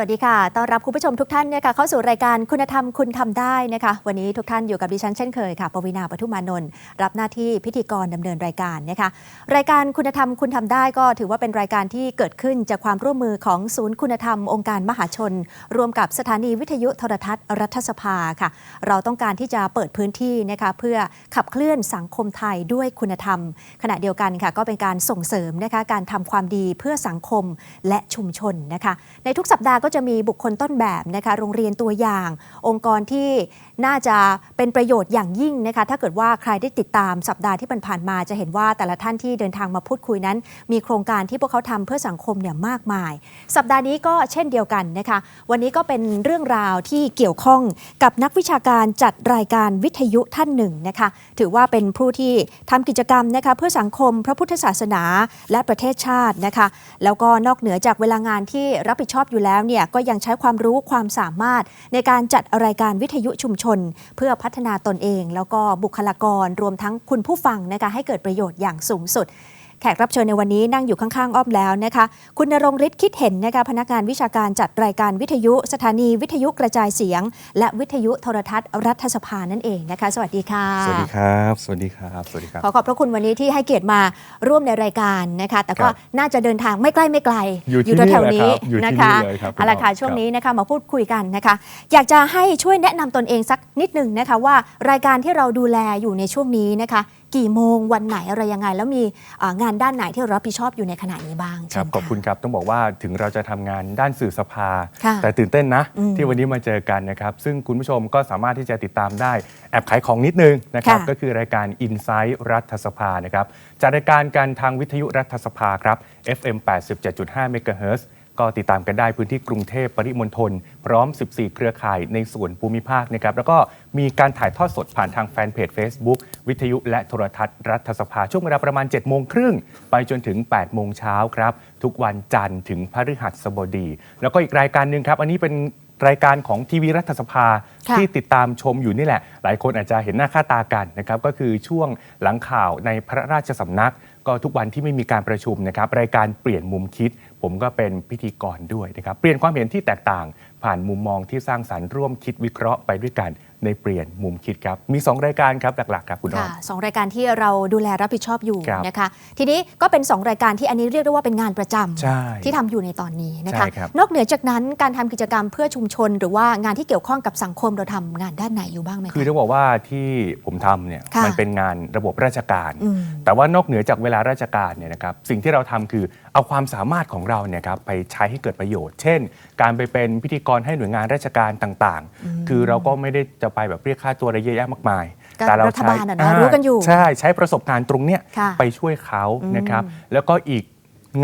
สวัสดีค่ะ ต้อนรับคุณผู้ชมทุกท่านเนี่ยค่ะเข้าสู่รายการคุณธรรมคุณทำได้นะคะ วันนี้ทุกท่านอยู่กับดิฉันเช่นเคยค่ะปวีนาปทุมานนท์รับหน้าที่พิธีกรดำเนินรายการนะคะ รายการคุณธรรมคุณทำได้ก็ถือว่าเป็นรายการที่เกิดขึ้นจากความร่วมมือของศูนย์คุณธรรมองค์การมหาชน รวมกับสถานีวิทยุโทรทัศน์รัฐสภาค่ะ เราต้องการที่จะเปิดพื้นที่นะคะเพื่อขับเคลื่อนสังคมไทยด้วยคุณธรรม ขณะเดียวกันค่ะก็เป็นการส่งเสริมนะคะการทำความดีเพื่อสังคมและชุมชนนะคะ ในทุกสัปดาห์ก็จะมีบุคคลต้นแบบนะคะโรงเรียนตัวอย่าง องค์กรที่น่าจะเป็นประโยชน์อย่างยิ่งนะคะถ้าเกิดว่าใครได้ติดตามสัปดาห์ที่ผ่านมาจะเห็นว่าแต่ละท่านที่เดินทางมาพูดคุยนั้น มีโครงการที่พวกเขาทำเพื่อสังคมเนี่ยมากมาย สัปดาห์นี้ก็เช่นเดียวกันนะคะวันนี้ก็เป็นเรื่องราวที่เกี่ยวข้องกับนักวิชาการจัดรายการวิทยุท่านหนึ่งนะคะถือว่าเป็นผู้ที่ทำกิจกรรมนะคะเพื่อสังคมพระพุทธศาสนาและประเทศชาตินะคะแล้วก็นอกเหนือจากเวลางานที่รับผิดชอบอยู่แล้วเนี่ยก็ยังใช้ความรู้ความสามารถในการจัดรายการวิทยุชุมชน เพื่อพัฒนาตนเอง แล้วก็บุคลากรรวมทั้งคุณผู้ฟังนะคะให้เกิดประโยชน์อย่างสูงสุด แขกรับเชิญในวันนี้นั่งอยู่ข้างๆ อ้อมแล้วนะคะ คุณนรงค์ฤทธิ์คิดเห็นนะคะพนักงานวิชาการจัดรายการวิทยุสถานีวิทยุกระจายเสียง และวิทยุโทรทัศน์รัฐสภานั่นเองนะคะ สวัสดีค่ะ สวัสดีครับ สวัสดีครับ สวัสดีครับ ขอขอบพระคุณวันนี้ที่ให้เกียรติมาร่วมในรายการนะคะ แต่ก็ครับน่าจะเดินทางไม่ใกล้ไม่ไกล อยู่ที่แถวๆนี้นี่แหละครับอยู่ที่นะคะนี่เลยครับคุณเอาละค่ะอ้อมช่วงครับนี้นะคะมาพูดคุยกันนะคะ อยากจะให้ช่วยแนะนำตนเองสักนิดหนึ่งนะคะว่ารายการที่เราดูแลอยู่ในช่วงนี้นะคะ กี่โมงวันไหนอะไรยังไง แล้วมีเอ่องานด้านไหนที่เรารับผิดชอบอยู่ในขณะนี้บ้างครับเชิญขอบคุณครับต้องบอกว่าถึงเราจะทำงานด้านสื่อสภาค่ะแต่ตื่นเต้นนะอืมที่วันนี้มาเจอกันนะครับ ซึ่งคุณผู้ชมก็สามารถที่จะติดตามได้แอบขายของนิดนึงนะครับค่ะก็คือรายการ Insight รัฐสภานะครับจัดรายการการทางวิทยุรัฐสภาครับ FM 87.5 MHz ก็ติดตามกันได้พื้นที่กรุงเทพปริมณฑลพร้อม 14 เครือข่ายในส่วนภูมิภาคนะครับแล้วก็มีการถ่ายทอดสดผ่านทางแฟนเพจ Facebook วิทยุและโทรทัศน์รัฐสภาช่วงเวลาประมาณ 7 โมงครึ่งไปจนถึง 8 โมงเช้าครับ ทุกวันจันทร์ถึงพฤหัสบดี แล้วก็อีกรายการหนึ่งครับ อันนี้เป็น รายการของทีวีรัฐสภาค่ะที่ติดตามชมอยู่นี่แหละ หลายคนอาจจะเห็นหน้าค่าตากันนะครับก็คือช่วงหลังข่าวในพระราชสำนัก ก็ทุกวันที่ไม่มีการประชุมนะครับรายการเปลี่ยนมุมคิด ผมก็เป็นพิธีกรด้วยนะครับเปลี่ยนความเห็นที่แตกต่าง ผ่านมุมมองที่สร้างสรรค์ร่วมคิดวิเคราะห์ไปด้วยกัน ในเปลี่ยนมุมคิดครับ มี 2 รายการครับหลักๆครับคุณอ้อค่ะมสองรายการที่เราดูแลรับผิดชอบอยู่ครับ นะคะ ทีนี้ก็เป็น 2 รายการที่อันนี้เรียกได้ว่าเป็นงานประจำใช่ ที่ทำอยู่ในตอนนี้นะคะ ใช่ครับ นอกเหนือจากนั้นการทำกิจกรรมเพื่อชุมชน หรือว่างานที่เกี่ยวข้องกับสังคมเราทำงานด้านไหนอยู่บ้างไหมคะคือต้องบอกว่าที่ผมทำเนี่ยค่ะ มันเป็นงานระบบราชการ อืม แต่ว่านอกเหนือจากเวลาราชการเนี่ยนะครับสิ่งที่เราทำคือเอาความสามารถของเราเนี่ยครับไปใช้ให้เกิดประโยชน์ เช่น การไปเป็นพิธีกรให้หน่วยงานราชการต่างๆ คือเราก็ไม่ได้จะไปแบบเรียกค่าตัวอะไรเยอะแยะมากมายก็แต่เรารัฐใช้บาลอะเนาะรู้กันอยู่ใช่ใช้ประสบการณ์ตรงเนี้ยค่ะไปช่วยเขานะครับ แล้วก็อีก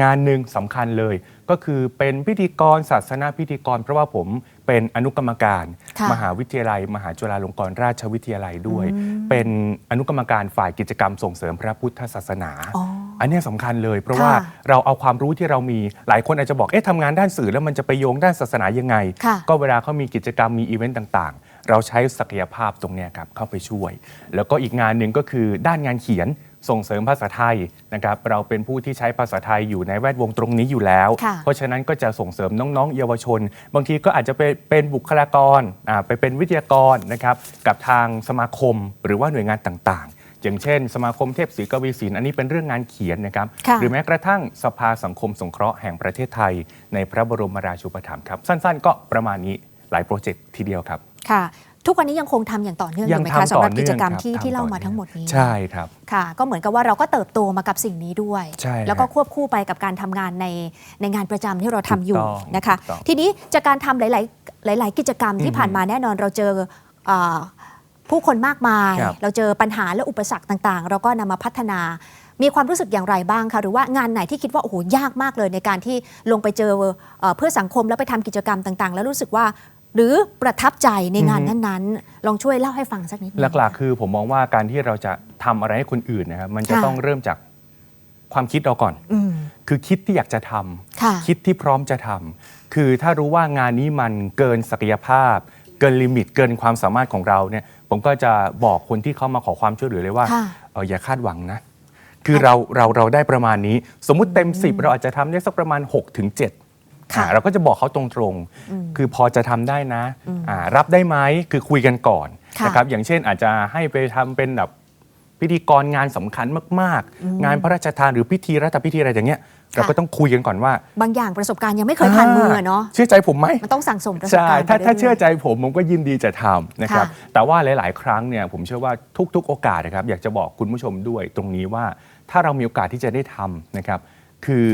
งานหนึ่งสำคัญเลย ก็คือเป็นพิธีกรศาสนาพิธีกร เพราะว่าผมเป็นอนุกรรมการค่ะมหาวิทยาลัย มหาจุฬาลงกรณราชวิทยาลัยด้วย เป็นอนุกรรมการฝ่ายกิจกรรมส่งเสริมพระพุทธศาสนาอ๋ออันเนี้ยสำคัญเลยเพราะค่ะว่าเราเอาความรู้ที่เรามีหลายคนอาจจะบอกเอ๊ะทำงานด้านสื่อแล้วมันจะไปโยงด้านศาสนายังไงค่ะก็เวลาเขามีกิจกรรมมีอีเวนต์ต่างๆ เราใช้ศักยภาพตรงเนี้ยครับเข้าไปช่วย แล้วก็อีกงานหนึ่งก็คือด้านงานเขียนส่งเสริมภาษาไทยนะครับเราเป็นผู้ที่ใช้ภาษาไทยอยู่ในแวดวงตรงนี้อยู่แล้วค่ะเพราะฉะนั้นก็จะส่งเสริมน้องๆ เยาวชน บางทีก็อาจจะไปเป็นบุคลากรอ่าไปเป็นวิทยากรนะครับกับทางสมาคมหรือว่าหน่วยงานต่างๆ อย่างเช่น สมาคมเทพศรีกวีศิลป์อันนี้เป็นเรื่องงานเขียนนะครับค่ะหรือแม้กระทั่งสภาสังคมสงเคราะห์แห่งประเทศไทย ในพระบรมราชูปถัมภ์ครับสั้นๆ ก็ประมาณนี้หลายโปรเจกต์ทีเดียวครับ ค่ะ ทุกวันนี้ยังคงทำอย่างต่อเนื่องอยู่ไหมคะทำสำหรับนื่กิองจกรรมคบที่ทำที่เล่าต่อมานื่องทั้งหมดนี้ใช่ครับค่ะ ก็เหมือนกับว่าเราก็เติบโตมากับสิ่งนี้ด้วยใช่แล้วก็ฮะควบคู่ไปกับการทำงานในในงานประจำที่เราทำอยู่ถูกต้องนะคะถูกต้องทีนี้จากการทำหลาย ๆ หลาย ๆ กิจกรรมที่อืมผ่านมาแน่นอนเราเจอเอ่อผู้คนมากมายครับเราเจอปัญหาและอุปสรรคต่าง ๆ เราก็นำมาพัฒนามีความรู้สึกอย่างไรบ้างคะหรือว่างานไหนที่คิดว่าโอ้โหยากมากเลยในการที่ลงไปเจอเอ่อเพื่อสังคมแล้วไปทำกิจกรรมต่าง ๆ แล้วรู้สึกว่า หรือประทับใจในงานอือฮึนั้นๆ ลองช่วยเล่าให้ฟังสักนิดนึงหลักๆ คือผมมองว่าการที่เราจะทำอะไรให้คนอื่นนะครับมันจะค่ะต้องเริ่มจากความคิดเราก่อนอืมคือคิดที่อยากจะทำค่ะคิดที่พร้อมจะทำคือถ้ารู้ว่างานนี้มันเกินศักยภาพ เกินลิมิต เกินความสามารถของเราเนี่ยผมก็จะบอกคนที่เขามาขอความช่วยเหลือเลยว่าค่ะเอออย่าคาดหวังนะ คือเราเราเราได้ประมาณนี้ สมมุติเต็ม 10 เราอาจจะทำได้สักประมาณ6ถึง7ค่ะ อ่าเราก็จะบอกเขาตรงอืมๆคือพอจะทำได้นะอืมอ่ารับได้ไหมคือคุยกันก่อนค่ะนะครับอย่างเช่นอาจจะให้ไปทำเป็นแบบพิธีกรงานสำคัญมากๆ งานพระราชทานหรือพิธีรัฐพิธีอะไรอย่างเงี้ยเราก็ต้องคุยกันก่อนว่าบางอย่างประสบการณ์ยังไม่เคยผ่านมืออะเนาะเชื่อใจผมไหม มันต้องสั่งสมประสบใช่การณ์ถ้าไปถ้ารื่ยๆ เชื่อใจผมผมก็ยินดีจะทำนะครับ ค่ะแต่ว่าหลาย ๆ ครั้งเนี่ยผมเชื่อว่าทุก ๆ โอกาสนะครับอยากจะบอกคุณผู้ชมด้วยตรงนี้ว่าถ้าเรามีโอกาสที่จะได้ทำนะครับ คือ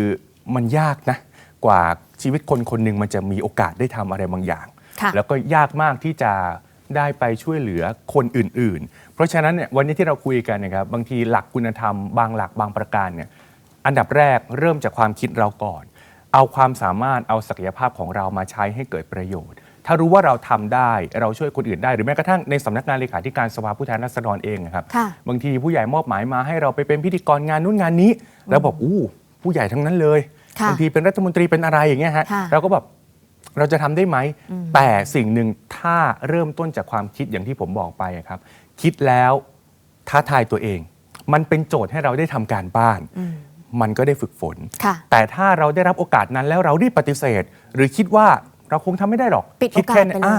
มันยากนะ กว่าชีวิตคนคนหนึ่งมันจะมีโอกาสได้ทำอะไรบางอย่าง ค่ะ แล้วก็ยากมากที่จะได้ไปช่วยเหลือคนอื่น ๆ เพราะฉะนั้นเนี่ยวันนี้ที่เราคุยกันนะครับบางทีหลักคุณธรรมบางหลักบางประการเนี่ยอันดับแรกเริ่มจากความคิดเราก่อน เอาความสามารถเอาศักยภาพของเรามาใช้ให้เกิดประโยชน์ ถ้ารู้ว่าเราทำได้เราช่วยคนอื่นได้หรือแม้กระทั่งในสำนักงานเลขาธิการสภาผู้แทนราษฎรเองนะครับ ค่ะ บางทีผู้ใหญ่มอบหมายมาให้เราไปเป็นพิธีกรงานนู้นงานนี้ แล้วบอกอู้ผู้ใหญ่ทั้งนั้นเลยค่ะ บางทีเป็นรัฐมนตรีเป็นอะไรอย่างเงี้ยฮะค่ะเราก็แบบเราจะทำได้ไหม แต่สิ่งหนึ่งถ้าเริ่มต้นจากความคิดอย่างที่ผมบอกไปอะครับ คิดแล้วท้าทายตัวเอง มันเป็นโจทย์ให้เราได้ทำการบ้านอืมมันก็ได้ฝึกฝนค่ะแต่ถ้าเราได้รับโอกาสนั้นแล้วเรารีบปฏิเสธ หรือคิดว่า เราคงทำไม่ได้หรอก ปิดคิดโอกาสแค่นั้ไปนเลยอ่า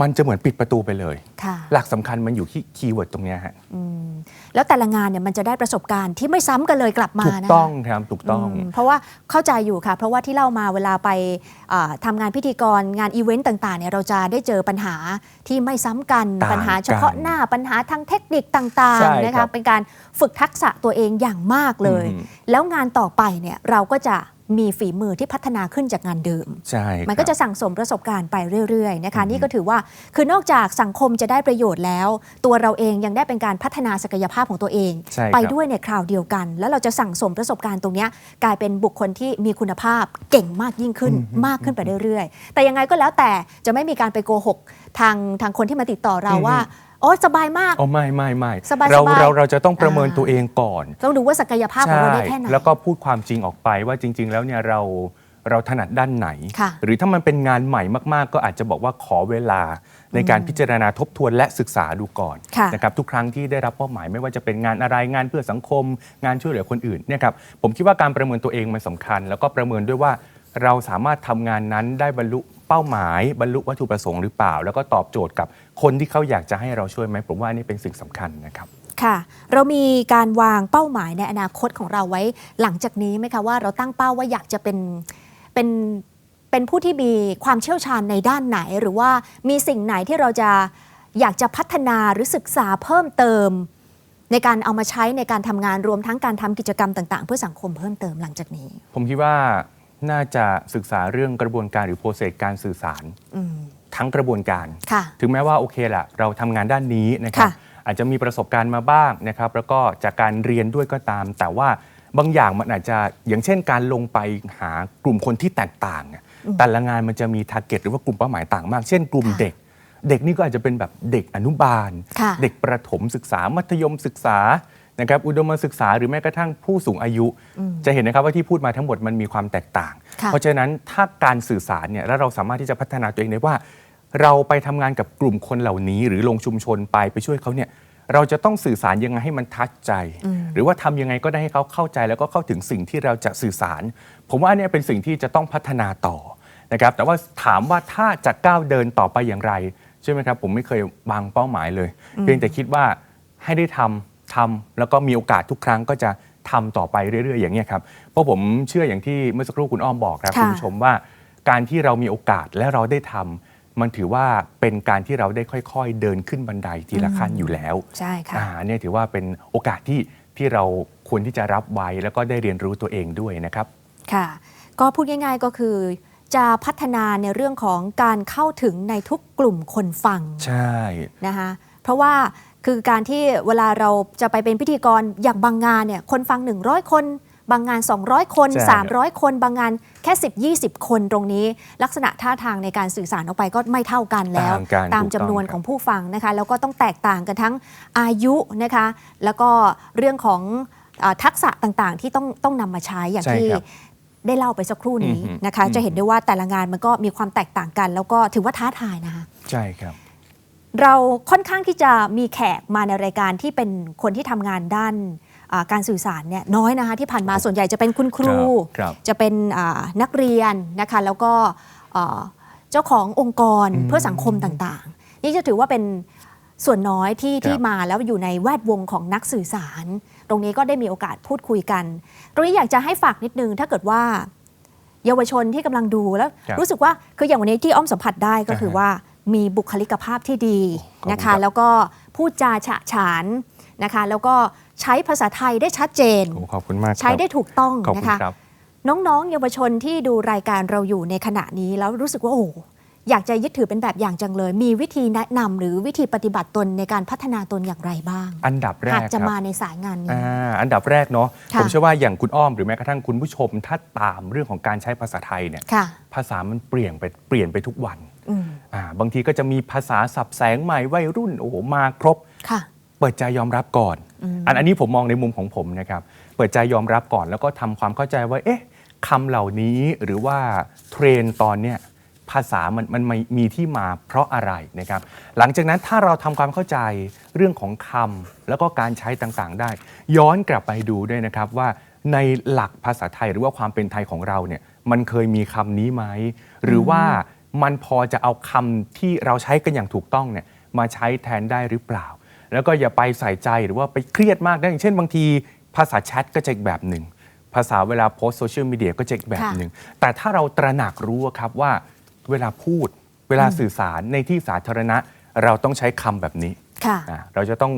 มันจะเหมือนปิดประตูไปเลยค่ะหลักสำคัญมันอยู่ที่คีย์เวิร์ดตรงเนี้ยฮะอืมแล้วแต่ละงานเนี่ยมันจะได้ประสบการณ์ที่ไม่ซ้ำกันเลยกลับมาถูกนะต้องครับถูกต้องมเพราะว่าเข้าใจอยู่ค่ะ เพราะว่าที่เล่ามาเวลาไปอ่าทำงานพิธีกรงานอีเวนต์ต่างๆเนี่ยเราจะได้เจอปัญหาที่ไม่ซ้ำกันต่างกันปัญหาเฉพาะหน้าปัญหาทางเทคนิคต่างใช่ๆนะครัคะบเป็นการฝึกทักษะตัวเองอย่างมากเลยอืมแล้วงานต่อไปเนี่ยเราก็จะ มีฝีมือที่พัฒนาขึ้นจากงานเดิม ใช่มันก็ครับจะสั่งสมประสบการณ์ไปเรื่อยๆนะคะ นี่ก็ถือว่าคือนอกจากสังคมจะได้ประโยชน์แล้ว ตัวเราเองยังได้เป็นการพัฒนาศักยภาพของตัวเองใช่ครับไปด้วยในคราวเดียวกัน แล้วเราจะสั่งสมประสบการณ์ตรงเนี้ยกลายเป็นบุคคลที่มีคุณภาพเก่งมากยิ่งขึ้นมากขึ้นไปเรื่อยๆ แต่ยังไงก็แล้วแต่จะไม่มีการไปโกหกทางทางคนที่มาติดต่อเราว่า โอ้สบายมาก อ๋อไม่ไม่ไม่สบายๆเราเราเราจะต้องประเมินอ่า ตัวเองก่อนต้องดูว่าศักยภาพของเราได้แค่ไหน แล้วก็พูดความจริงออกไปว่าจริง ๆ แล้วเนี่ยเราเราถนัดด้านไหน ค่ะ หรือถ้ามันเป็นงานใหม่มากๆ ก็อาจจะบอกว่าขอเวลาในการพิจารณาทบทวนและศึกษาดูก่อน ค่ะ นะครับทุกครั้งที่ได้รับมอบหมายไม่ว่าจะเป็นงานอะไรงานเพื่อสังคม งานช่วยเหลือคนอื่นเนี่ยครับผมคิดว่าการประเมินตัวเองมันสำคัญ แล้วก็ประเมินด้วยว่าเราสามารถทำงานนั้นได้บรรลุเป้าหมาย บรรลุวัตถุประสงค์หรือเปล่า แล้วก็ตอบโจทย์กับ คนที่เขาอยากจะให้เราช่วยไหมผมว่านี่เป็นสิ่งสำคัญนะครับค่ะ เรามีการวางเป้าหมายในอนาคตของเราไว้หลังจากนี้ไหมคะว่าเราตั้งเป้าว่าอยากจะเป็นเป็นเป็นผู้ที่มีความเชี่ยวชาญในด้านไหน หรือว่ามีสิ่งไหนที่เราจะอยากจะพัฒนาหรือศึกษาเพิ่มเติม ในการเอามาใช้ในการทำงานรวมทั้งการทำกิจกรรมต่าง ๆ เพื่อสังคมเพิ่มเติมหลังจากนี้ ผมคิดว่าน่าจะศึกษาเรื่องกระบวนการหรือโปรเซสการสื่อสารอืม ทั้งกระบวนการค่ะถึงแม้ว่าโอเคแหละเราทำงานด้านนี้นะครับค่ะอาจจะมีประสบการณ์มาบ้างนะครับ แล้วก็จากการเรียนด้วยก็ตาม แต่ว่าบางอย่างมันอาจจะอย่างเช่น การลงไปหากลุ่มคนที่แตกต่างอะแต่ละงานมันจะมีทาร์เก็ตหรือว่ากลุ่มเป้าหมายต่างมาก เช่น กลุ่มค่ะเด็ก เด็กนี่ก็อาจจะเป็นแบบเด็กอนุบาลค่ะเด็กประถมศึกษามัธยมศึกษานะครับอุดมศึกษาหรือแม้กระทั่งผู้สูงอายุ จะเห็นนะครับว่าที่พูดมาทั้งหมดมันมีความแตกต่างค่ะ เพราะฉะนั้นถ้าการสื่อสารเนี่ยแล้วเราสามารถที่จะพัฒนาตัวเองได้ว่า เราไปทำงานกับกลุ่มคนเหล่านี้ หรือลงชุมชนไปไปช่วยเขาเนี่ยเราจะต้องสื่อสารยังไงให้มันทัดใจ หรือว่าทำยังไงก็ได้ให้เขาเข้าใจแล้วก็เข้าถึงสิ่งที่เราจะสื่อสาร ผมว่าอันเนี้ยเป็นสิ่งที่จะต้องพัฒนาต่อนะครับแต่ว่าถามว่าถ้าจะก้าวเดินต่อไปอย่างไรใช่ไหมครับผมไม่เคยวางเป้าหมายเลย เพียงแต่คิดว่าให้ได้ทำทำแล้วก็มีโอกาสทุกครั้งก็จะ ทำต่อไปเรื่อยๆ อย่างเงี้ยครับ เพราะผมเชื่ออย่างที่เมื่อสักครู่คุณอ้อมบอกครับค่ะคุณผู้ชมว่า การที่เรามีโอกาสและเราได้ทำมันถือว่าเป็นการที่เราได้ค่อย ๆ เดินขึ้นบันไดทีละขั้นอยู่แล้วใช่ค่ะอ่าเนี่ยถือว่าเป็นโอกาสที่ที่เราควรที่จะรับไว้แล้วก็ได้เรียนรู้ตัวเองด้วยนะครับค่ะ ก็พูดง่าย ๆก็คือจะพัฒนาในเรื่องของการเข้าถึงในทุกกลุ่มคนฟังใช่นะคะ เพราะว่าคือการที่เวลาเราจะไปเป็นพิธีกรอย่างบางงานเนี่ยคนฟัง 100 คน บางงาน 200 คนใช่300 คน บางงานแค่ 10 20 คนตรงนี้ ลักษณะท่าทางในการสื่อสารออกไปก็ไม่เท่ากันแล้วต่างกันตามถูกจำต้องนวนครับของผู้ฟังนะคะ แล้วก็ต้องแตกต่างกันทั้งอายุนะคะ แล้วก็เรื่องของอาทักษะต่างๆ ที่ต้องต้องนำมาใช้อย่างใช่ที่ครับได้เล่าไปสักครู่นี้อือฮึนะคะอือฮึจะเห็นได้ว่าแต่ละงานมันก็มีความแตกต่างกัน แล้วก็ถือว่าท้าทายนะคะใช่ครับ เราค่อนข้างที่จะมีแขกมาในรายการที่เป็นคนที่ทำงานด้านอ่าการสื่อสารเนี่ยน้อยนะคะที่ผ่านมาส่วนใหญ่จะเป็นคุณครูครับครับจะเป็นอ่านักเรียนนะคะแล้วก็เอ่อเจ้าขององค์กรอืมเพื่อสังคมต่างๆ นี่จะถือว่าเป็นส่วนน้อยที่ครับที่มาแล้วอยู่ในแวดวงของนักสื่อสาร ตรงนี้ก็ได้มีโอกาสพูดคุยกัน ตรงนี้อยากจะให้ฝากนิดนึง ถ้าเกิดว่า เยาวชนที่กำลังดูแล้วครับรู้สึกว่าคืออย่างวันนี้ที่อ้อมสัมผัสได้ก็คืออ่าฮะว่า มีบุคลิกภาพที่ดีขอบคุณนะครัคะบแล้วก็พูดจาฉะฉานนะคะ แล้วก็ใช้ภาษาไทยได้ชัดเจนโอ้ขอบคุณมากครับใช้ได้ถูกต้องขอบคุนะณคะครับน้องๆ เยาวชนที่ดูรายการเราอยู่ในขณะนี้แล้วรู้สึกว่าโอ้โหอยากจะยึดถือเป็นแบบอย่างจังเลย มีวิธีแนะนำหรือวิธีปฏิบัติตนในการพัฒนาตนอย่างไรบ้าง อันดับแรหากกจะครับมาในสายงานนี้อ่าอันดับแรกเนาะค่ะผมเชื่อว่าอย่างคุณอ้อมหรือแม้กระทั่งคุณผู้ชมถ้าตามเรื่องของการใช้ภาษาไทยเนี่ยค่ะภาษามันเปลี่ยนไปเปลี่ยนไปทุกวัน อืมอ่าบางทีก็จะมีภาษาสับแสงใหม่วัยรุ่นโอ้โหมาครบ ค่ะ เปิดใจยอมรับก่อนอืมอันอันนี้ผมมองในมุมของผมนะครับ เปิดใจยอมรับก่อนแล้วก็ทำความเข้าใจว่า เอ๊ะคำเหล่านี้หรือว่าเทรนด์ตอนเนี้ยภาษามันมันมีมีที่มาเพราะอะไรนะครับ หลังจากนั้นถ้าเราทำความเข้าใจเรื่องของคำแล้วก็การใช้ต่างๆได้ ย้อนกลับไปดูด้วยนะครับว่าในหลักภาษาไทยหรือว่าความเป็นไทยของเราเนี่ยมันเคยมีคำนี้ไหมหรือว่า มันพอจะเอาคำที่เราใช้กันอย่างถูกต้องเนี่ยมาใช้แทนได้หรือเปล่า แล้วก็อย่าไปใส่ใจหรือว่าไปเครียดมากนะอย่างเช่นบางที ภาษาแชทก็จะอีกแบบหนึ่ง ภาษาเวลาโพสโซเชียลมีเดียก็จะอีกแบบหนึ่ง แต่ถ้าเราตระหนักรู้อะครับว่าเวลาพูด เวลาสื่อสารในที่สาธารณะ เราต้องใช้คำแบบนี้ ค่ะ อะเราจะต้อง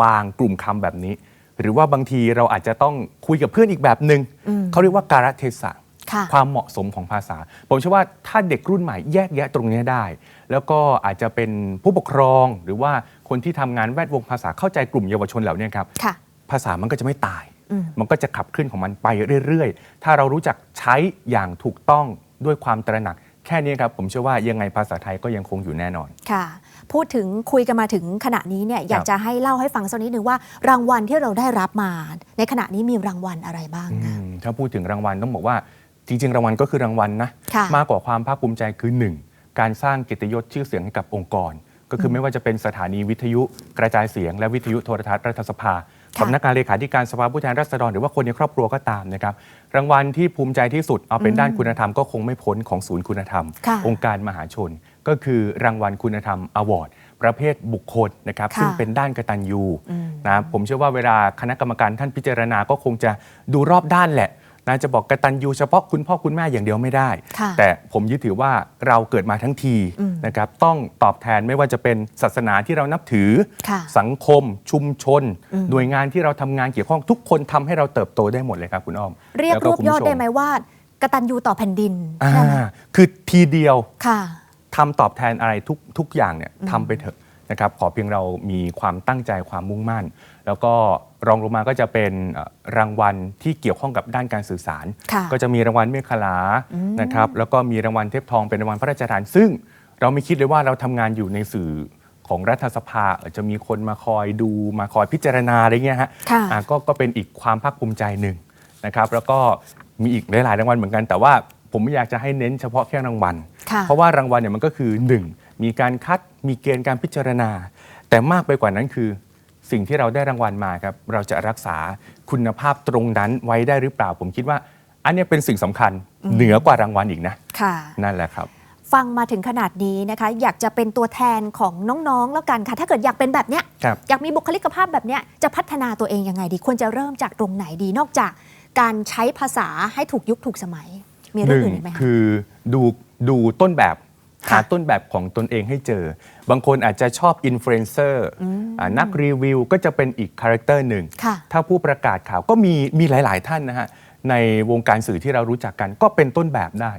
วางกลุ่มคำแบบนี้ หรือว่าบางทีเราอาจจะต้องคุยกับเพื่อนอีกแบบหนึง่งอืมเขาเรียกว่าการเทศะ ค่ะความเหมาะสมของภาษา ผมเชื่อว่าถ้าเด็กรุ่นใหม่แยกแยะตรงนี้ได้ แล้วก็อาจจะเป็นผู้ปกครองหรือว่าคนที่ทำงานแวดวงภาษาเข้าใจกลุ่มเยาวชนเหล่านี้ครับค่ะภาษามันก็จะไม่ตายอืมมันก็จะขับเคลื่อนของมันไปเรื่อยๆ ถ้าเรารู้จักใช้อย่างถูกต้องด้วยความตระหนัก แค่นี้ครับผมเชื่อว่ายังไงภาษาไทยก็ยังคงอยู่แน่นอนค่ะพูดถึงคุยกันมาถึงขณะนี้เนี่ยอยากจะให้เล่าให้ฟังสักนิดนึงว่ารางวัลที่เราได้รับมา ในขณะนี้มีรางวัลอะไรบ้างอืคะมถ้าพูดถึงรางวัลต้องบอกว่า จริงๆ รางวัลก็คือรางวัลนะค่ะ มากกว่าความภาคภูมิใจคือ 1. การสร้างเกียรติยศชื่อเสียงให้กับองค์กร ก็คือไม่ว่าจะเป็นสถานีวิทยุกระจายเสียง และวิทยุโทรทัศน์รัฐสภาค่ะ สำนักงานเลขาธิการสภาผู้แทนราษฎรหรือว่าคนในครอบครัวก็ตามนะครับรางวัลที่ภูมิใจที่สุดเอาเป็นด้านคุณธรรมก็คงไม่พ้นของศูนย์คุณธรรม ค่ะองค์การมหาชน ก็คือรางวัลคุณธรรมอวอร์ดประเภทบุคคลนะครับค่ะซึ่งเป็นด้านกตัญญูอืม นะผมเชื่อว่าเวลาคณะกรรมการท่านพิจารณาก็คงจะดูรอบด้านแหละ นะจะบอกกตัญญูเฉพาะคุณพ่อคุณแม่อย่างเดียวไม่ได้ ค่ะแต่ผมยึดถือว่าเราเกิดมาทั้งทีอืม นะครับต้องตอบแทนไม่ว่าจะเป็นศาสนาที่เรานับถือ ค่ะ สังคม ชุมชน อืม หน่วยงานที่เราทำงานเกี่ยวข้องทุกคนทำให้เราเติบโตได้หมดเลยครับคุณอ้อมเรียกแล้วรก็วบคุณยอผู้ดชได้ไหมว่ากตัญญูต่อแผ่นดินอ่าได้ไหมคือทีเดียว ค่ะ ทำตอบแทนอะไรทุกทุกอย่างเนี่ยทำไปเถอะนะครับขอเพียงเรามีความตั้งใจความมุ่งมั่น แล้วก็รองลงมาก็จะเป็นเอ่อรางวัลที่เกี่ยวข้องกับด้านการสื่อสารค่ะก็จะมีรางวัลเมฆขลานะครับแล้วก็มีรางวัลเทพทองเป็นรางวัลพระราชทาน ซึ่งเราไม่คิดเลยว่าเราทำงานอยู่ในสื่อของรัฐสภาเอ่อจะมีคนมาคอยดูมาคอยพิจารณาอะไรเงี้ยฮะค่ะอะก็ก็เป็นอีกความภาคภูมิใจหนึ่งนะครับแล้วก็มีอีกหลายๆรางวัลเหมือนกันแต่ว่าผมไม่อยากจะให้เน้นเฉพาะแค่รางวัลค่ะเพราะว่ารางวัลเนี่ยมันก็คือ 1. มีการคัดมีเกณฑ์การพิจารณา แต่มากไปกว่านั้นคือ สิ่งที่เราได้รางวัลมาครับเราจะรักษาคุณภาพตรงนั้นไว้ได้หรือเปล่า ผมคิดว่า อันเนี้ยเป็นสิ่งสำคัญเหนือกว่ารางวัลอีกนะค่ะนั่นแหละครับ ฟังมาถึงขนาดนี้นะคะ อยากจะเป็นตัวแทนของน้องๆ แล้วกันค่ะ ถ้าเกิดอยากเป็นแบบเนี้ยครับอยากมีบุคลิกภาพแบบเนี้ยจะพัฒนาตัวเองยังไงดี ควรจะเริ่มจากตรงไหนดีนอกจากการใช้ภาษาให้ถูกยุคถูกสมัย มีหเรื่องนึ่งอื่นอีกไหมคะคือดูดูต้นแบบค่ะหาต้นแบบของตนเองให้เจอ บางคนอาจจะชอบอินฟลูเอนเซอร์อ่านักรีวิวก็จะเป็นอีกคาแรคเตอร์หนึ่งค่ะถ้าผู้ประกาศข่าวก็มีมีหลาย ๆ ท่านนะฮะ ในวงการสื่อที่เรารู้จักกันก็เป็นต้นแบบได้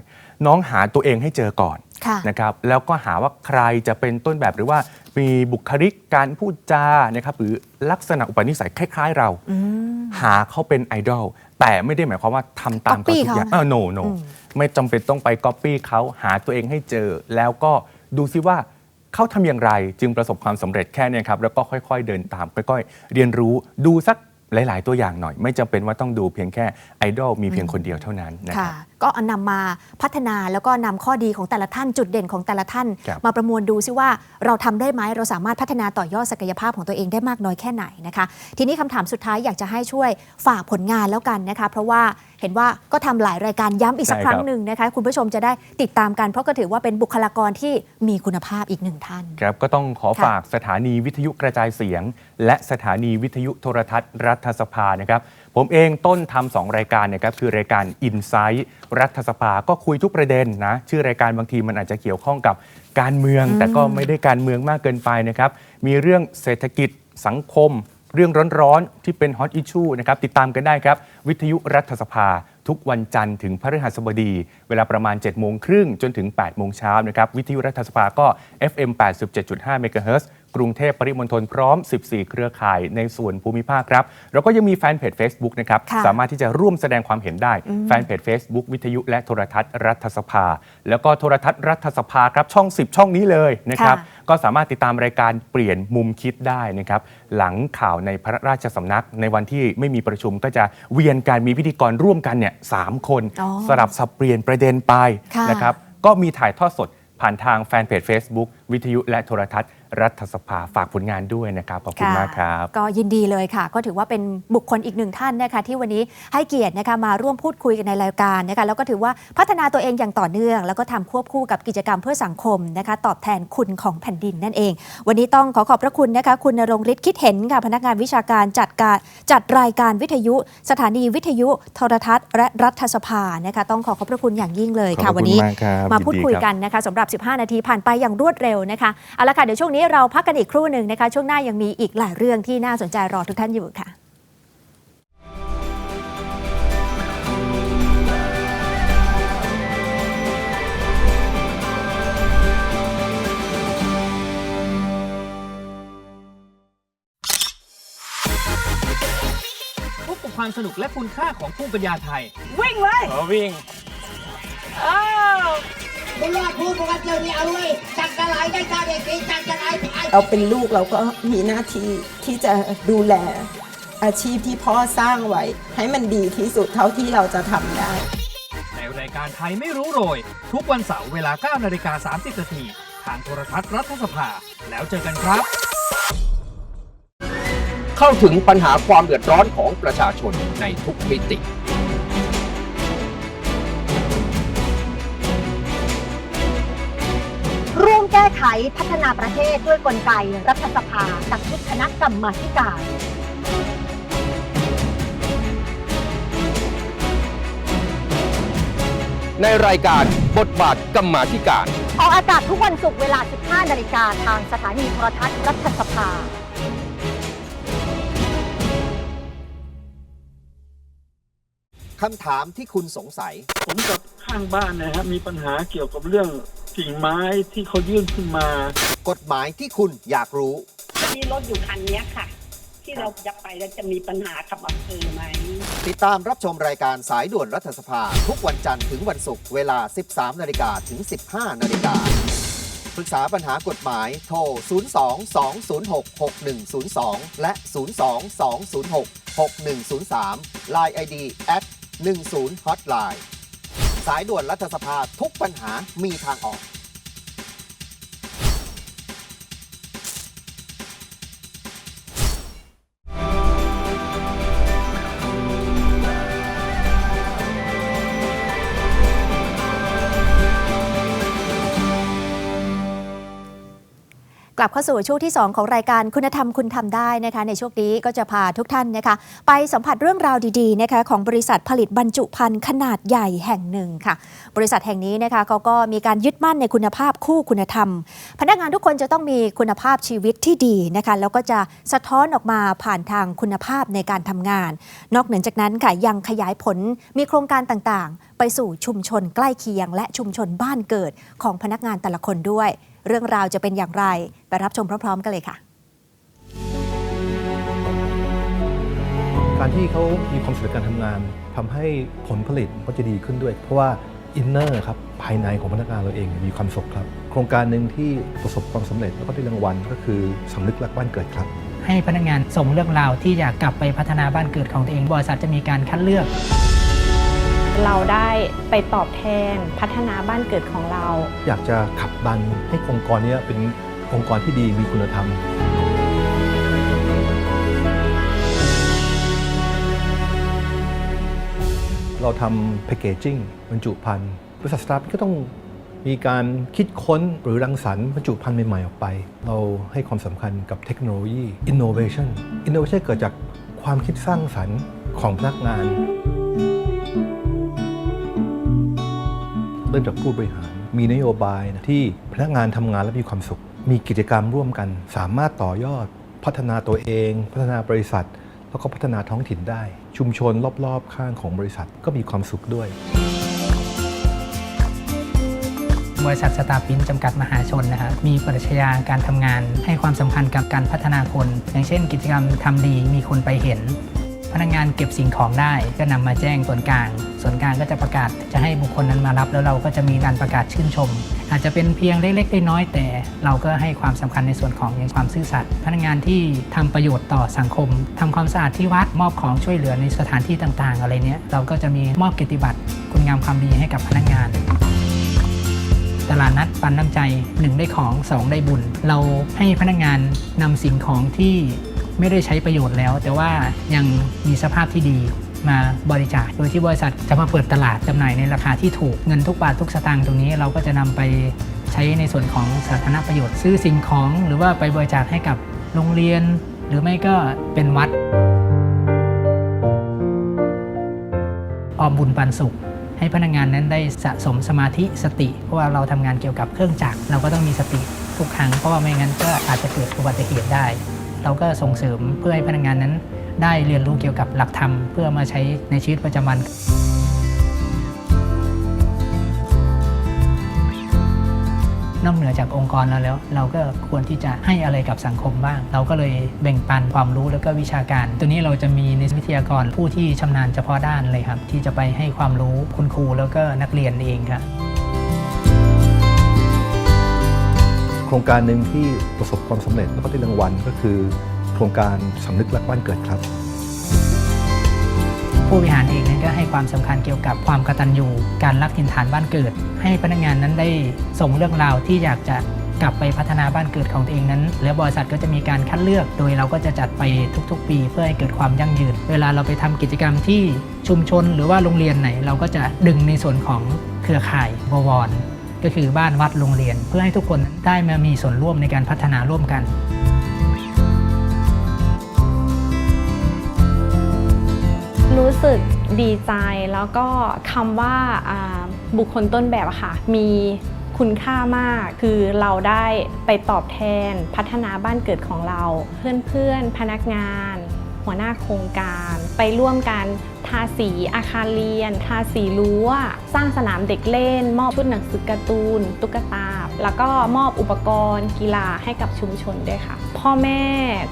น้องหาตัวเองให้เจอก่อนค่ะนะครับแล้วก็หาว่าใครจะเป็นต้นแบบหรือว่ามีบุคลิกการพูดจานะครับหรือลักษณะอุปนิสัยคล้าย ๆ เราอืมหาเขาเป็นไอดอลแต่ไม่ได้หมายความว่าทำตามเขา Copy ทุกอย่างเขาเออ no no อืมไม่จำเป็นต้องไปก๊อปปี้เขาหาตัวเองให้เจอ แล้วก็ดูซิว่า เขาทำอย่างไรจึงประสบความสำเร็จแค่เนี้ครับแล้วก็ค่อย ๆ เดินตามค่อยๆ เรียนรู้ดูสักหลาย ๆ ตัวอย่างหน่อย ไม่จำเป็นว่าต้องดูเพียงแค่ไอดอลมีเพียงคนเดียวเท่านั้นนะคค่ะรับก็เอานำมาพัฒนาแล้วก็นำข้อดีของแต่ละท่านจุดเด่นของแต่ละท่านครับมาประมวลดูซิว่าเราทำได้ไหมเราสามารถพัฒนาต่อยอดศักยภาพของตัวเองได้มากน้อยแค่ไหนนะคะ ทีนี้คำถามสุดท้ายอยากจะให้ช่วยฝากผลงานแล้วกันนะคะ เพราะว่า เห็นว่าก็ทำหลายรายการย้ำอีกสักใช่ครั้งครับหนึ่งนะคะคุณผู้ชมจะได้ติดตามกัน เพราะก็ถือว่าเป็นบุคลากรที่มีคุณภาพอีกหนึ่งท่านครับก็ต้องขอค่ะฝากสถานีวิทยุกระจายเสียง และสถานีวิทยุโทรทัศน์ รัฐสภานะครับผมเองต้นทำสองรายการเนะครับคือรายการ i n s i ซ h t รัฐสภาก็คุยทุกประเด็นนะชื่อรายการบางทีมันอาจจะเกี่ยวข้องกับการเมือง แต่ก็ไม่ได้การเมืองมากเกินไปนะครับมีเรื่องเศรษฐกิจสังคม เรื่องร้อนๆ ที่เป็นฮอตอิชชูนะครับ ติดตามกันได้ครับ วิทยุรัฐสภา ทุกวันจันทร์ถึงพฤหัสบดี เวลาประมาณ 7 โมงครึ่งจนถึง 8 โมงเช้านะครับ วิทยุรัฐสภาก็ FM 87.5เมกะเฮิรตซ์กรุงเทพปริมณฑลพร้อม 14 เครือข่ายในส่วนภูมิภาคครับแล้วก็ยังมีแฟนเพจ Facebook นะครับค่ะสามารถที่จะร่วมแสดงความเห็นได้ แฟนเพจ Facebook วิทยุและโทรทัศน์รัฐสภา แล้วก็โทรทัศน์รัฐสภาครับช่อง 10 ช่องนี้เลยนะครับค่ะ ก็สามารถติดตามรายการเปลี่ยนมุมคิดได้นะครับหลังข่าวในพระราชสำนักในวันที่ไม่มีประชุมก็จะเวียนการมีพิธีกรร่วมกันเนี่ยสามคน อ๋อสลับสับเปลี่ยนประเด็นไปค่ะ นะครับก็มีถ่ายทอดสดผ่านทางแฟนเพจ Facebook วิทยุและโทรทัศน์ รัฐสภาฝากผลงานด้วยนะครับขอบคุณะมากครับ ก็ยินดีเลยค่ะ ก็ถือว่าเป็นบุคคลอีกหนึ่งท่านนะคะที่วันนี้ให้เกียรตินะคะมาร่วมพูดคุยกันในรายการนะคะแล้วก็ถือว่าพัฒนาตัวเองอย่างต่อเนื่อง แล้วก็ทำควบคู่กับกิจกรรมเพื่อสังคมนะคะ ตอบแทนคุณของแผ่นดินนั่นเอง วันนี้ต้องขอขอบพระคุณนะคะ คุณนรงฤทธิ์คิดเห็นค่ะพนักงานวิชาการจัดการจัดรายการวิทยุ สถานีวิทยุโทรทัศน์ และรัฐสภานะคะต้องขอขอบพระคุณอย่างยิ่งเลยขอบค่ะพระคุณวันนี้มากครับมาพูดยินดีคุยครับกันนะคะสำหรับ 15 นาทีผ่านไปอย่างรวดเร็วนะคะเอาละค่ะเดี๋ยวช่วงนี้เราพักกันอีกครู่หนึ่งนะคะ ช่วงหน้ายังมีอีกหลายเรื่องที่น่าสนใจรอทุกท่านอยู่ค่ะพบกับความสนุกและคุณค่าของภูมิปัญญาไทย วิ่งเลย เออวิ่ง อ้าว บุญรอดพูดกันเจอนี่เอาเลยจักระไรได้ชาเด็กสีจักรไรไอ้เราเป็นลูกเราก็มีหน้าที่ที่จะดูแลอาชีพที่พ่อสร้างไว้ ให้มันดีที่สุดเท่าที่เราจะทำได้ในรายการไทยไม่รู้โรย ทุกวันเสาร์เวลา9นาฬิกา30นาทีทางโทรทัศน์รัฐสภา แล้วเจอกันครับ เข้าถึงปัญหาความเดือดร้อนของประชาชนในทุกมิติ ไขพัฒนาประเทศด้วยกลไกรัฐสภากับชุดคณะกรรมาธิการในรายการบทบาทกรรมาธิการ ออกอากาศทุกวันศุกร์เวลา 15 นาฬิกาทางสถานีโทรทัศน์รัฐสภาคำถามที่คุณสงสัย ผมกับข้างบ้านนะฮะมีปัญหาเกี่ยวกับเรื่อง กิ่งไม้ที่เขายื่นขึ้นมา กฎหมายที่คุณอยากรู้ มีรถอยู่คันเนี้ยค่ะ ที่เราจะไปแล้วจะมีปัญหากับอำเภอไหม ติดตามรับชมรายการสายด่วนรัฐสภา ทุกวันจันทร์ถึงวันศุกร์เวลา 13 นาฬิกาถึง 15 นาฬิกาปรึกษาปัญหากฎหมายโทร 02-206-6102 และ 02-206-6103 Line ID at 10 Hotline สายด่วนรัฐสภาทุกปัญหามีทางออก กลับเข้าสู่ช่วงที่ 2 ของรายการคุณธรรมคุณทำได้นะคะในช่วงนี้ก็จะพาทุกท่านนะคะ ไปสัมผัสเรื่องราวดีๆนะคะของบริษัทผลิตบรรจุภัณฑ์ขนาดใหญ่แห่งหนึ่งค่ะ บริษัทแห่งนี้นะคะเขาก็มีการยึดมั่นในคุณภาพคู่คุณธรรม พนักงานทุกคนจะต้องมีคุณภาพชีวิตที่ดีนะคะแล้วก็จะสะท้อนออกมาผ่านทางคุณภาพในการทำงาน นอกเหนือจากนั้นค่ะยังขยายผลมีโครงการต่างๆ ไปสู่ชุมชนใกล้เคียง และชุมชนบ้านเกิดของพนักงานแต่ละคนด้วย เรื่องราวจะเป็นอย่างไร ไปรับชมพร้อมๆ กันเลยค่ะ การที่เขามีความสุขในการทำงานทำให้ผลผลิตก็จะดีขึ้นด้วย เพราะว่าอินเนอร์ครับภายในของพนักงานเราเองมีความสุขครับ โครงการหนึ่งที่ประสบความสำเร็จแล้วก็ได้รางวัลก็คือสำนึกรักบ้านเกิดครับ ให้พนักงานส่งเรื่องราวที่อยากกลับไปพัฒนาบ้านเกิดของตัวเองบริษัทจะมีการคัดเลือกร เราได้ไปตอบแทนพัฒนาบ้านเกิดของเรา อยากจะขับดันให้องค์กรนี้เป็นองค์กรที่ดีมีคุณธรรมเราทำแพ c เกจิ้งบรรจุภัณฑ์บริษัทสตาร์ทก็ต้องมีการคิดค้นหรือรังสรรค์บรรจุภัณฑ์ใหม่ ๆ ออกไป เราให้ความสำคัญกับเทคโนโลยี innovation innovation เกิดจากความคิดสร้างสรรค์ของพนักงาน เริ่มจากผู้บริหาร มีนโยบายนะที่พนักงานทำงานและมีความสุข มีกิจกรรมร่วมกัน สามารถต่อยอด พัฒนาตัวเอง พัฒนาบริษัท แล้วก็พัฒนาท้องถิ่นได้ ชุมชนรอบๆ ข้างของบริษัทก็มีความสุขด้วยบริษัทสตาร์ปินจำกัดมหาชนนะครับมีปรัชญาการทำงานให้ความสำคัญกับการพัฒนาคน อย่างเช่น กิจกรรมทำดีมีคนไปเห็น พนักงานเก็บสิ่งของได้ก็นำมาแจ้งส่วนกลาง ส่วนกลางก็จะประกาศจะให้บุคคลนั้นมารับ แล้วเราก็จะมีการประกาศชื่นชม อาจจะเป็นเพียงเล็กๆน้อยๆแต่ เราก็ให้ความสำคัญในส่วนของอย่างความซื่อสัตย์พนักงานที่ทำประโยชน์ต่อสังคมทำความสะอาดที่วัดมอบของช่วยเหลือในสถานที่ต่างๆ อะไรเนี้ยเราก็จะมีมอบเกียรติบัตรคุณงามความดีให้กับพนักงานตลาดนัดปันน้ำใจ 1 ได้ของ 2 ได้บุญ เราให้พนักงานนำสิ่งของที่ ไม่ได้ใช้ประโยชน์แล้ว แต่ว่ายังมีสภาพที่ดีมาบริจาค โดยที่บริษัทจะมาเปิดตลาดจำหน่ายในราคาที่ถูกเงินทุกบาททุกสตางค์ตรงนี้เราก็จะนำไปใช้ในส่วนของสาธารณประโยชน์ ซื้อสิ่งของหรือว่าไปบริจาคให้กับโรงเรียน หรือไม่ก็เป็นวัด ออมบุญปันสุข ให้พนักงานนั้นได้สะสมสมาธิสติ เพราะว่าเราทำงานเกี่ยวกับเครื่องจักรเราก็ต้องมีสติทุกครั้งเพราะว่าไม่งั้นก็อาจจะเกิดอุบัติเหตุได้ เราก็ส่งเสริมเพื่อให้พนักงานนั้น ได้เรียนรู้เกี่ยวกับหลักธรรม เพื่อมาใช้ในชีวิตประจำวันนอกเหนือจากองค์กรเราแล้ว เราก็ควรที่จะให้อะไรกับสังคมบ้าง เราก็เลยแบ่งปันความรู้แล้วก็วิชาการ ตัวนี้เราจะมีในวิทยากรผู้ที่ชำนาญเฉพาะด้านเลยครับ ที่จะไปให้ความรู้คุณครูแล้วก็นักเรียนเองครับ โครงการหนึ่งที่ประสบความสำเร็จแล้วก็ได้รางวัลก็คือ โครงการสำนึกรักบ้านเกิดครับ ผู้บริหารเองนั้นก็ให้ความสำคัญเกี่ยวกับความกตัญญูการรักถิ่นฐานบ้านเกิด ให้พนักงานนั้นได้ส่งเรื่องราวที่อยากจะกลับไปพัฒนาบ้านเกิดของตัวเองนั้น แล้วบริษัทก็จะมีการคัดเลือก โดยเราก็จะจัดไปทุก ๆ ปี เพื่อให้เกิดความยั่งยืน เวลาเราไปทำกิจกรรมที่ชุมชนหรือว่าโรงเรียนไหน เราก็จะดึงในส่วนของเครือข่ายบวร ก็คือบ้านวัดโรงเรียน เพื่อให้ทุกคนได้มามีส่วนร่วมในการพัฒนาร่วมกันรู้สึกดีใจแล้วก็คำว่าบุคคลต้นแบบค่ะ มีคุณค่ามากคือเราได้ไปตอบแทนพัฒนาบ้านเกิดของเรา เพื่อนๆพนักงาน หัวหน้าโครงการ ไปร่วมกันทาสีอาคารเรียน ทาสีรั้ว สร้างสนามเด็กเล่น มอบชุดหนังสือการ์ตูน ตุ๊กตา แล้วก็มอบอุปกรณ์ กีฬาให้กับชุมชนด้วยค่ะ พ่อแม่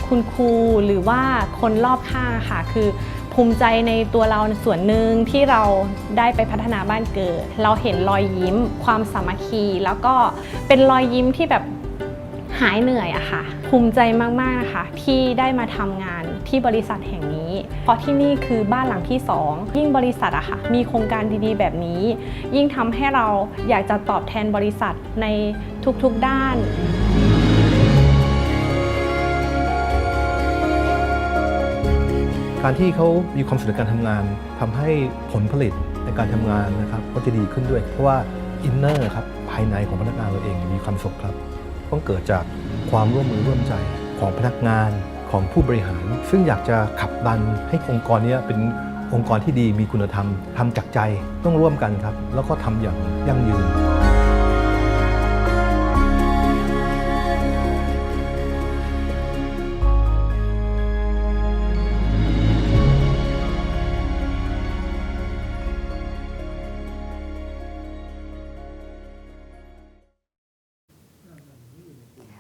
คุณครูหรือว่าคนรอบข้างค่ะ คือภูมิใจในตัวเราส่วนหนึ่งที่เราได้ไปพัฒนาบ้านเกิด เราเห็นรอยยิ้ม ความสามัคคี แล้วก็เป็นรอยยิ้มที่แบบหายเหนื่อยอะค่ะ ภูมิใจมาก ๆ นะคะ ที่ได้มาทำงาน ที่บริษัทแห่งนี้ เพราะที่นี่คือบ้านหลังที่สองยิ่งบริษัทอะค่ะมีโครงการดีๆ แบบนี้ ยิ่งทำให้เราอยากจะตอบแทนบริษัทในทุกๆด้านการที่เขามีความสุขในการทำงานทำให้ผลผลิตในการทำงานนะครับก็จะดีขึ้นด้วย เพราะว่าอินเนอร์ครับภายในของพนักงานเราเองมีความสุขครับ ต้องเกิดจากความร่วมมือร่วมใจของพนักงาน ของผู้บริหาร ซึ่งอยากจะขับดันให้องค์กรนี้เป็นองค์กรที่ดีมีคุณธรรมทำจากใจต้องร่วมกันครับ แล้วก็ทำอย่างยั่งยืน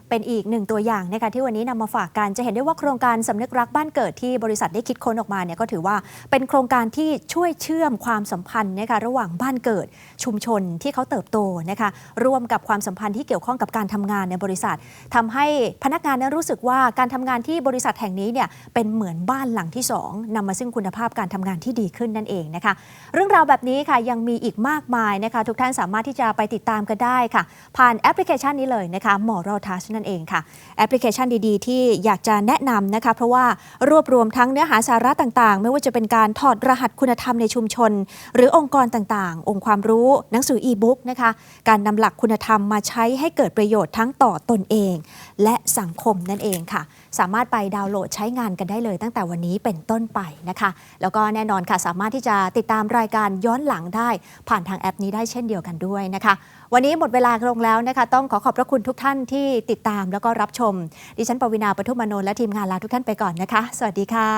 เป็นอีกหนึ่งตัวอย่างนะคะที่วันนี้นำมาฝากกันจะเห็นได้ว่าโครงการสำนึกรักบ้านเกิดที่บริษัทได้คิดค้นออกมาเนี่ยก็ถือว่าเป็นโครงการที่ช่วยเชื่อมความสัมพันธ์นะคะระหว่างบ้านเกิดชุมชนที่เขาเติบโตนะคะร่วมกับความสัมพันธ์ที่เกี่ยวข้องกับการทำงานในบริษัททำให้พนักงานนั้นรู้สึกว่าการทำงานที่บริษัทแห่งนี้เนี่ยเป็นเหมือนบ้านหลังที่สองนำมาซึ่งคุณภาพการทำงานที่ดีขึ้นนั่นเองนะคะเรื่องราวแบบนี้ค่ะยังมีอีกมากมายนะคะทุกท่านสามารถที่จะไปติดตามกันได้ค่ะ ผ่านแอปพลิเคชันนี้เลยนะคะ Moral Touch นั่นเองค่ะ แอปพลิเคชันดีๆ ที่อยากจะแนะนำนะคะ เพราะว่ารวบรวมทั้งเนื้อหาสาระต่างๆ ไม่ว่าจะเป็นการถอดรหัสคุณธรรมในชุมชน หรือองค์กรต่างๆ องค์ความรู้หนังสืออีบุ๊กนะคะ การนำหลักคุณธรรมมาใช้ให้เกิดประโยชน์ทั้งต่อตนเอง และสังคมนั่นเองค่ะ สามารถไปดาวน์โหลดใช้งานกันได้เลย ตั้งแต่วันนี้เป็นต้นไปนะคะ แล้วก็แน่นอนค่ะสามารถที่จะติดตามรายการย้อนหลังได้ ผ่านทางแอปนี้ได้เช่นเดียวกันด้วยนะคะ วันนี้หมดเวลาลงแล้วนะคะ ต้องขอขอบพระคุณทุกท่านที่ติดตามแล้วก็รับชม ดิฉันปวินาปทุมนนท์และทีมงานลาทุกท่านไปก่อนนะคะ สวัสดีค่ะ